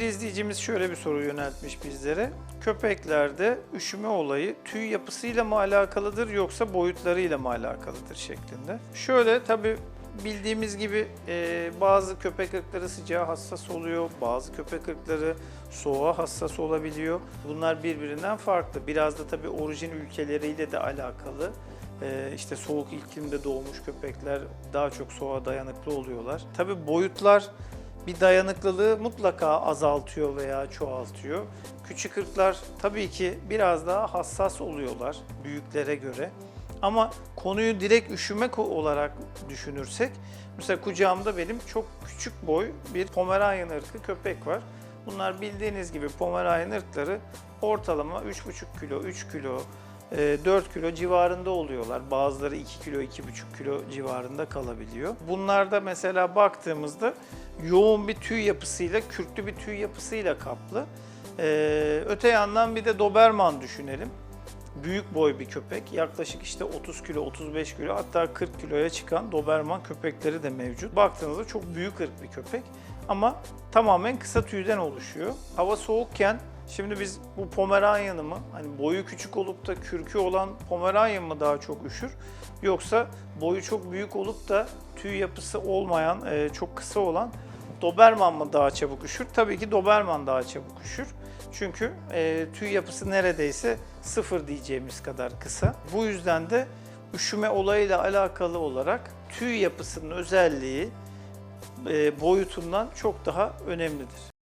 İzleyicimiz şöyle bir soru yöneltmiş bizlere. Köpeklerde üşüme olayı tüy yapısıyla mı alakalıdır yoksa boyutlarıyla mı alakalıdır şeklinde. Şöyle tabi bildiğimiz gibi e, bazı köpek ırkları sıcağa hassas oluyor, bazı köpek ırkları soğuğa hassas olabiliyor. Bunlar birbirinden farklı. Biraz da tabi orijin ülkeleriyle de alakalı. E, işte soğuk iklimde doğmuş köpekler daha çok soğuğa dayanıklı oluyorlar. Tabi boyutlar bir dayanıklılığı mutlaka azaltıyor veya çoğaltıyor. Küçük ırklar tabii ki biraz daha hassas oluyorlar büyüklere göre. Ama konuyu direkt üşüme ko- olarak düşünürsek, mesela kucağımda benim çok küçük boy bir Pomeranian ırkı köpek var. Bunlar bildiğiniz gibi Pomeranian ırkları ortalama 3,5 kilo, 3 kilo, e, 4 kilo civarında oluyorlar. Bazıları 2 kilo, 2,5 kilo civarında kalabiliyor. Bunlarda mesela baktığımızda yoğun bir tüy yapısıyla, kürklü bir tüy yapısıyla kaplı. Ee, öte yandan bir de Doberman düşünelim. Büyük boy bir köpek. Yaklaşık işte 30 kilo, 35 kilo hatta 40 kiloya çıkan Doberman köpekleri de mevcut. Baktığınızda çok büyük ırk bir köpek ama tamamen kısa tüyden oluşuyor. Hava soğukken Şimdi biz bu Pomeranian'ı mı, hani boyu küçük olup da kürkü olan Pomeranian mı daha çok üşür? Yoksa boyu çok büyük olup da tüy yapısı olmayan, e, çok kısa olan Doberman mı daha çabuk üşür? Tabii ki Doberman daha çabuk üşür. Çünkü e, tüy yapısı neredeyse sıfır diyeceğimiz kadar kısa. Bu yüzden de üşüme olayıyla alakalı olarak tüy yapısının özelliği e, boyutundan çok daha önemlidir.